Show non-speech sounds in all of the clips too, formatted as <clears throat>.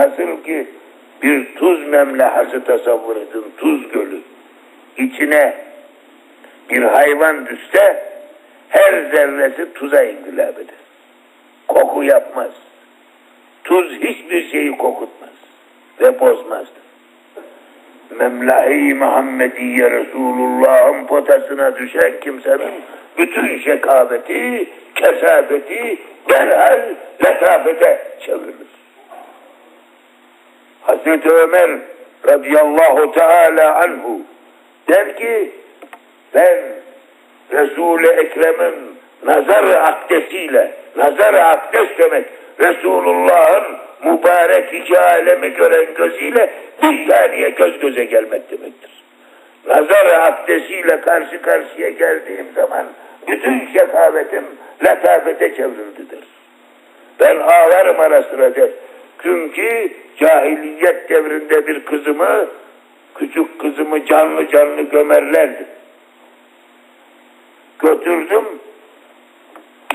Nasıl ki bir tuz memlehası tasavvur edin, tuz gölü. İçine bir hayvan düşse her zerresi tuza inkılap eder. Koku yapmaz. Tuz hiçbir şeyi kokutmaz ve bozmazdır. Memlahi Muhammediye Resulullah'ın potasına düşen kimsenin bütün şekaveti, kesafeti derhal letafete çevrilir. Hazreti Ömer radıyallahu teala anhu der ki ben Resul-i Ekrem'in nazar akdesiyle, nazar akdes demek Resulullah'ın mübarek iki gören gözüyle bir saniye göz göze gelmek demektir. Nazar akdesiyle karşı karşıya geldiğim zaman bütün şekavetim letafete çevrildidir. Ben ağlarım ara sıra der. Çünkü cahiliyet devrinde bir kızımı, küçük kızımı canlı canlı gömerlerdi. Götürdüm,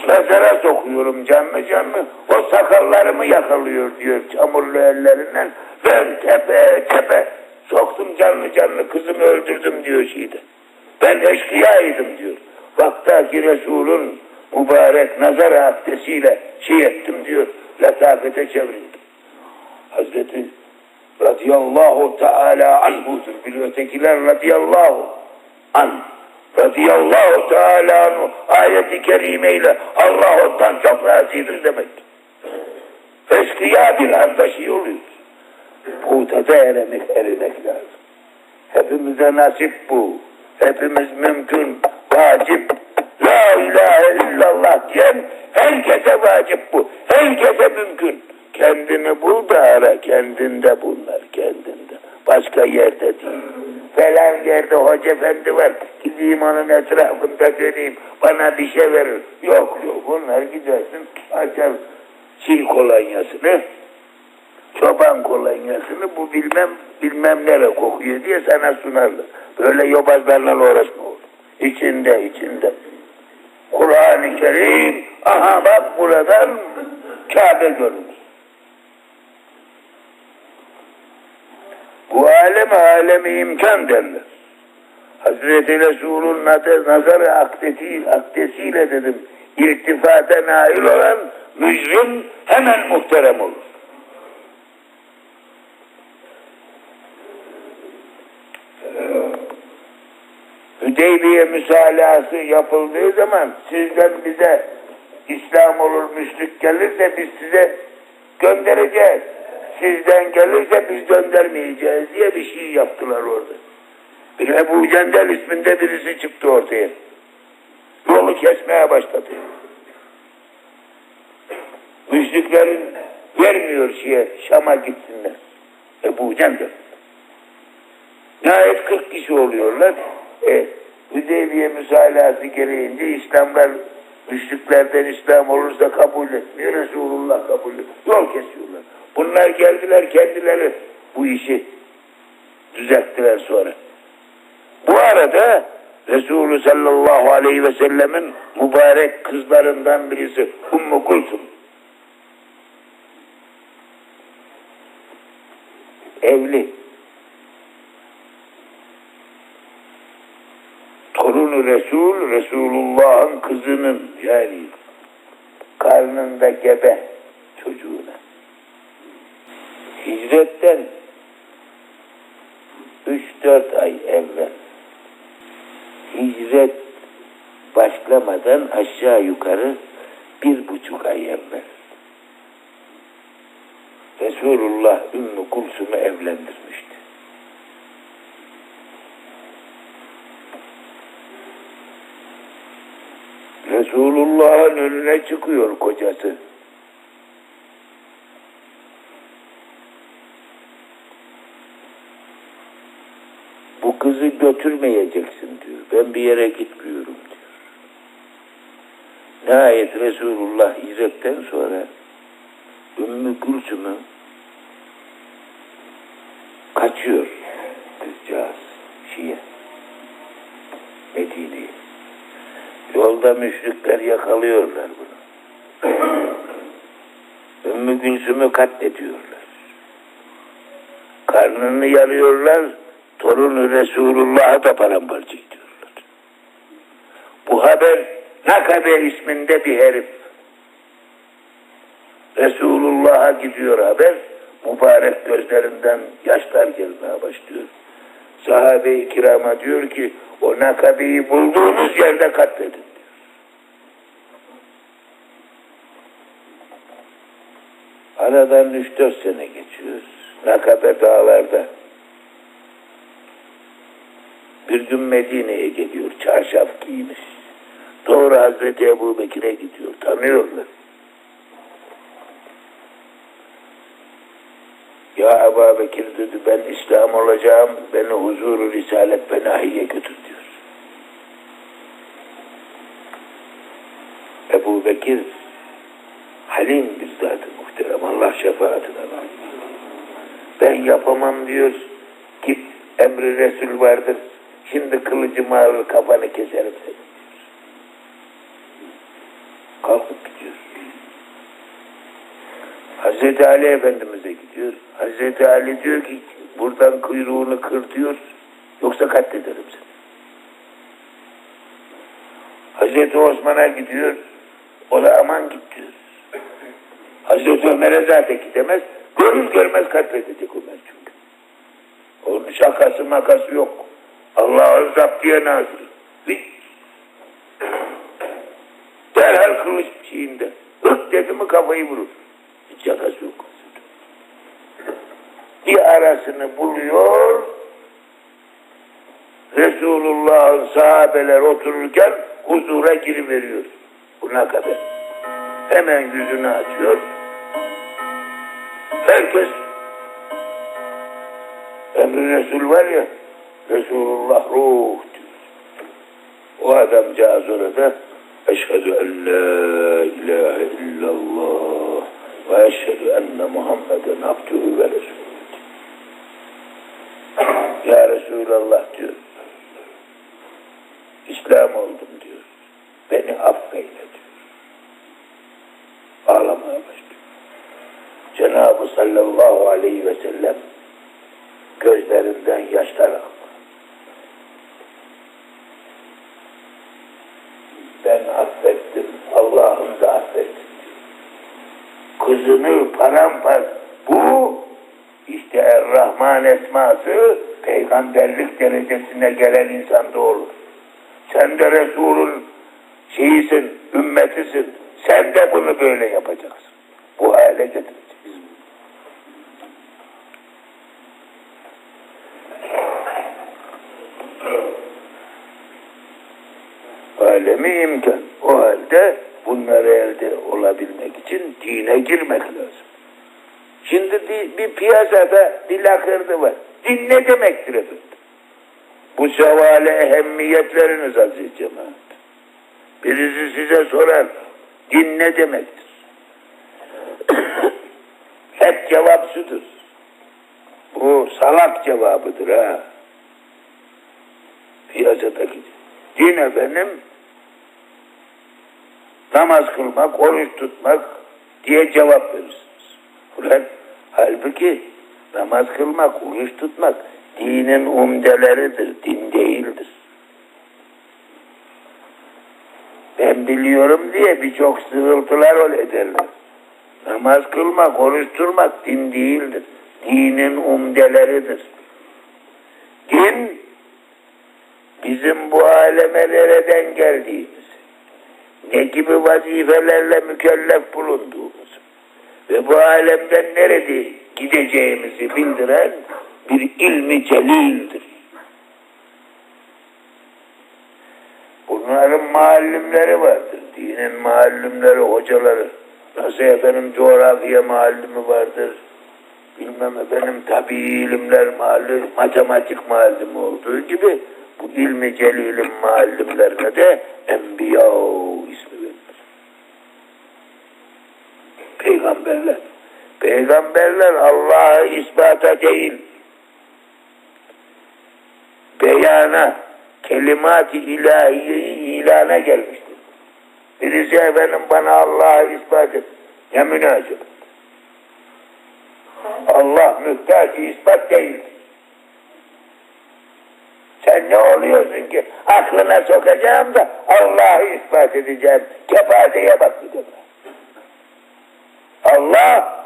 mezara sokuyorum canlı canlı. O sakallarımı yakalıyor diyor çamurlu ellerinden. Ben tepe tepe soktum canlı canlı kızımı öldürdüm diyor şeyde. Ben eşkıyaydım diyor. Vaktaki Resul'ün mübarek nazar abdesiyle şey ettim diyor. Letafete çevrildim. Hazreti radıyallahu teala anhudur. Bir ötekiler radıyallahu an. Radıyallahu teala anhu ayeti kerimeyle Allah ondan çok razıdır demek. Eşkıya bir anda şey oluyor. Putada eremek, erimek lazım. Hepimize nasip bu. Hepimiz mümkün, vacip. La ilahe illallah diyen herkese vacip bu. Herkese mümkün. Kendini bul da ara, kendinde bunlar, kendinde. Başka yerde değil. Falan yerde hoca efendi var. Gideyim onun etrafında döneyim. Bana bir şey verir. Yok yok bunlar gidersin açar sil kolonyasını çoban kolonyasını bu bilmem bilmem nere kokuyor diye sana sunarlar. Böyle yobazlarla uğraşma olur. İçinde içinde. Kur'an-ı Kerim aha bak buradan Kabe görünür. Bu alem alemi imkan derler. Hazreti Resul'ün nazar, nazarı akdesi, akdesiyle dedim irtifata nail olan mücrim hemen muhterem olur. Hüdeybiye müsalahası yapıldığı zaman sizden bize İslam olur, müşrik gelirse biz size göndereceğiz. Sizden gelirse biz göndermeyeceğiz diye bir şey yaptılar orada. Bir Ebu Cendel isminde birisi çıktı ortaya. Yolu kesmeye başladı. Müşriklerin vermiyor şeye Şam'a gitsinler. Ebu Cendel. Nihayet 40 kişi oluyorlar. E, Hüdeybiye müsalahası gereğince İslamlar müşriklerden İslam olursa kabul etmiyor. Resulullah kabul ediyor. Yol kesiyorlar. Bunlar geldiler kendileri bu işi düzelttiler sonra. Bu arada Resulü sallallahu aleyhi ve sellemin mübarek kızlarından birisi Ummu Kulsum. Evli. Torunu Resul, Resulullah'ın kızının yani karnında gebe çocuğuna. Hicretten 3-4 ay evvel hicret başlamadan aşağı yukarı bir buçuk ay evvel Resulullah Ümmü Kulsum'u evlendirmişti. Resulullah'ın önüne çıkıyor kocası. Kızı götürmeyeceksin diyor. Ben bir yere gitmiyorum diyor. Nihayet Resulullah hicretten sonra Ümmü Gülsüm'ü kaçıyor kızcağız şeye Medine'ye. Yolda müşrikler yakalıyorlar bunu. <clears throat> Ümmü Gülsüm'ü katlediyorlar. karnını yarıyorlar, torunu Resulullah'a da paramparça ediyorlar. Bu haber Nakabe isminde bir herif. Resulullah'a gidiyor haber, mübarek gözlerinden yaşlar gelmeye başlıyor. Sahabe-i kirama diyor ki, o Nakabe'yi bulduğunuz yerde katledin diyor. Aradan üç dört sene geçiyor. Nakabe dağlarda. Bir gün Medine'ye geliyor. Çarşaf giymiş. Doğru Hazreti Ebu Bekir'e gidiyor. Tanıyorlar. Ya Ebu Bekir dedi ben İslam olacağım. Beni huzuru risalet ve nahiye götür diyor. Ebu Bekir halim bir zatı muhterem. Allah şefaatine nail. Ben yapamam diyor. Git emri Resul vardır. Şimdi kılıcımı alır kafanı keserim seni. Kalkıp gidiyor. Hazreti Ali Efendimiz'e gidiyor. Hazreti Ali diyor ki buradan kuyruğunu kır diyor. Yoksa katlederim seni. Hazreti Osman'a gidiyor. O da aman git diyor. Hazreti Ömer'e zaten gidemez. Görür görmez katledecek Ömer çünkü. Onun şakası makası yok. Allah'ın zaptiye nazırı. Hiç. Derhal kılıç şeyinde. Hık dedi mi kafayı vurur. Hiç şakası yok. Bir arasını buluyor. Resulullah'ın sahabeler otururken huzura giriveriyor. Buna kadar. Hemen yüzünü açıyor. Herkes emri Resul var ya Resulullah ruh diyor. O adamcağız orada Eşhedü en la ilahe illallah ve eşhedü enne Muhammeden abdühü ve resulü. <clears throat> Ya Resulallah diyor. İslam oldum diyor. Beni affeyle diyor. Ağlamaya başlıyor. Cenab-ı sallallahu aleyhi ve sellem gözlerinden yaşlar akıyor. Ben affettim, Allah'ım da affettim. Kızını paramparça, bu işte Er-Rahman esması peygamberlik derecesine gelen insanda olur. Sen de Resul'ün şeyisin, ümmetisin. Sen de bunu böyle yapacaksın. Bu hale getireceksin. Alemi imkan. O halde bunları elde olabilmek için dine girmek lazım. Şimdi di- bir piyasada dil akırdı var. Din ne demektir efendim? Bu sevale ehemmiyetleriniz aziz cemaat. Birisi size sorar, din ne demektir? <coughs> Hep cevap. Bu salak cevabıdır ha. Piyasadaki. Din efendim, namaz kılmak, oruç tutmak diye cevap verirsiniz. Ulan halbuki namaz kılmak, oruç tutmak dinin umdeleridir, din değildir. Ben biliyorum diye birçok sığıltılar ederler. Namaz kılmak, oruç tutmak din değildir. Dinin umdeleridir. Din bizim bu aleme nereden geldiğimiz, ne gibi vazifelerle mükellef bulunduğumuz ve bu alemden nerede gideceğimizi bildiren bir ilmi celildir. Bunların muallimleri vardır. Dinin muallimleri, hocaları. Nasıl efendim coğrafya muallimi vardır. Bilmem efendim tabi ilimler muallimi, matematik muallimi olduğu gibi ilmi celilin muallimlerine de enbiya ismi verilir. Peygamberler. Peygamberler Allah'ı ispata değil, beyana, kelimat-ı ilahiyeyi ilana gelmiştir. Birisi efendim bana Allah'ı ispat et. Ne münasebet. Allah mühtaç ispat değil. Sen ne oluyorsun ki aklına sokacağım da Allah'ı ispat edeceğim. Kefazeye bak bir defa. Allah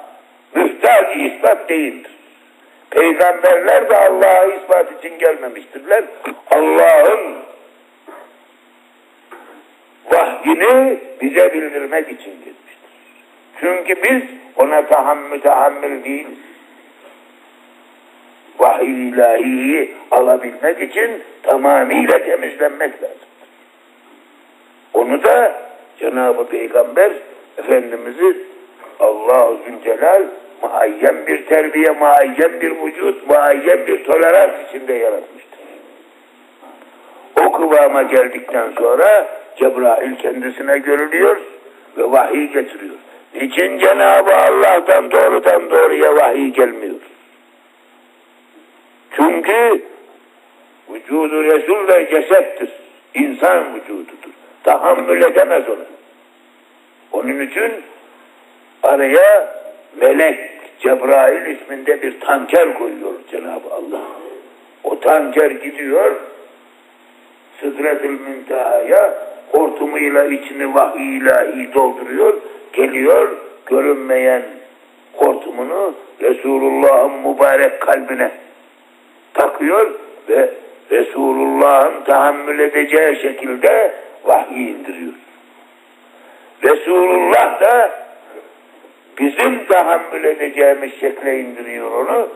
mühtaç ispat değildir. Peygamberler de Allah'ı ispat için gelmemiştirler. Allah'ın vahyini bize bildirmek için gelmiştir. Çünkü biz ona tahammül tahammül değiliz. Vahiy ilahiyi alabilmek için tamamıyla temizlenmek lazım. Onu da Cenab-ı Peygamber Efendimiz'i Allah-u Zülcelal muayyen bir terbiye, muayyen bir vücut, muayyen bir tolerans içinde yaratmıştır. O kıvama geldikten sonra Cebrail kendisine görülüyor ve vahiy getiriyor. Niçin Cenab-ı Allah'tan doğrudan doğruya vahiy gelmiyor? Çünkü vücudu Resul ve cesettir. İnsan vücududur. Tahammül edemez onu. Onun için araya melek Cebrail isminde bir tanker koyuyor Cenab-ı Allah. O tanker gidiyor Sıdretül Münteha'ya hortumuyla içini vahiy ilahi dolduruyor. Geliyor görünmeyen hortumunu Resulullah'ın mübarek kalbine takıyor ve Resulullah'ın tahammül edeceği şekilde vahiy indiriyor. Resulullah da bizim tahammül edeceğimiz şekle indiriyor onu.